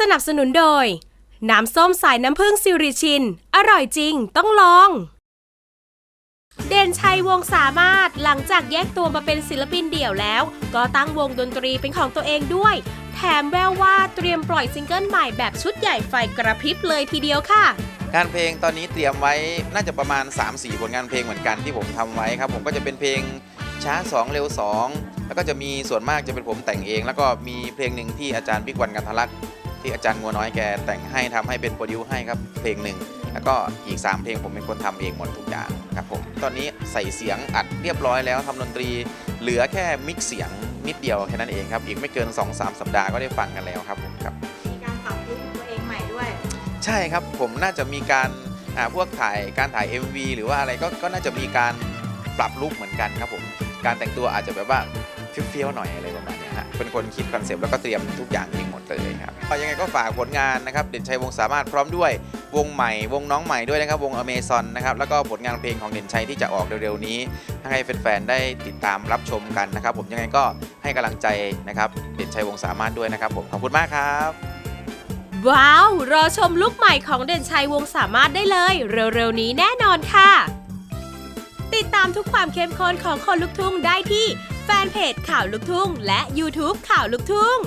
สนับสนุนโดย น้ำส้มสายน้ำผึ้งซิริชิน อร่อยจริงต้องลอง เด่นชัยวงสามารถหลังจากแยกตัวมาเป็นศิลปินเดี่ยวแล้ว ก็ตั้งวงดนตรีเป็นของตัวเองด้วย แถมแววว่าเตรียมปล่อยซิงเกิลใหม่แบบชุดใหญ่ไฟกระพริบเลยทีเดียวค่ะ งานเพลงตอนนี้เตรียมไว้น่าจะประมาณ 3-4 ผลงานเพลงเหมือนกันที่ผมทำไว้ครับ ผมก็จะเป็นเพลงช้า 2 เร็ว 2 แล้วก็จะมีส่วนมากจะเป็นผมแต่งเอง แล้วก็มีเพลงหนึ่งที่อาจารย์บิ๊กวันกันทะลักษ์ ที่อาจารย์งัวน้อยแกแต่งให้ทำให้เป็นโปรดิวให้ครับเพลงหนึ่งแล้วก็อีก 3 เพลงผมเป็นคนทำเองหมดทุกอย่างครับผมตอนนี้ใส่เสียงอัดเรียบร้อยแล้วทำดนตรี เหลือแค่มิกซ์เสียงนิดเดียวแค่นั้นเองครับอีกไม่เกิน 2-3 สัปดาห์ก็ได้ฟังกันแล้วครับผมครับมีการปรับปรุงตัวเองใหม่ด้วย ใช่ครับผมน่าจะมีการอ่าพวกถ่ายการถ่าย MV หรือว่าอะไรก็ก็น่าจะมีการปรับลุคเหมือนกันครับผมการแต่งตัวอาจจะแบบว่าเฟี้ยวๆหน่อยอะไรประมาณเนี้ยฮะเป็นคนคิดคอนเซปต์แล้วก็เตรียมทุกอย่างเองหมดเลยครับก็ ยังไงก็ฝากผลงานนะครับเด่นชัยวงสามารถพร้อมด้วยวงใหม่ วงน้องใหม่ด้วยนะครับวงอเมซอนนะครับแล้วก็ผลงานเพลงของเด่นชัยที่จะออกเร็วๆนี้ให้แฟนๆได้ติดตามรับชมกันนะครับ ผมยังไงก็ให้กำลังใจนะครับเด่นชัยวงสามารถด้วยนะครับ ผมขอบคุณมากครับว้าว รอชมลุคใหม่ของเด่นชัยวงสามารถได้เลย เร็วๆนี้แน่นอนค่ะ ติดตามทุกความเข้มข้นของคนลุกทุ่งได้ที่ แฟนเพจข่าวลุกทุ่ง และ YouTube ข่าวลุกทุ่ง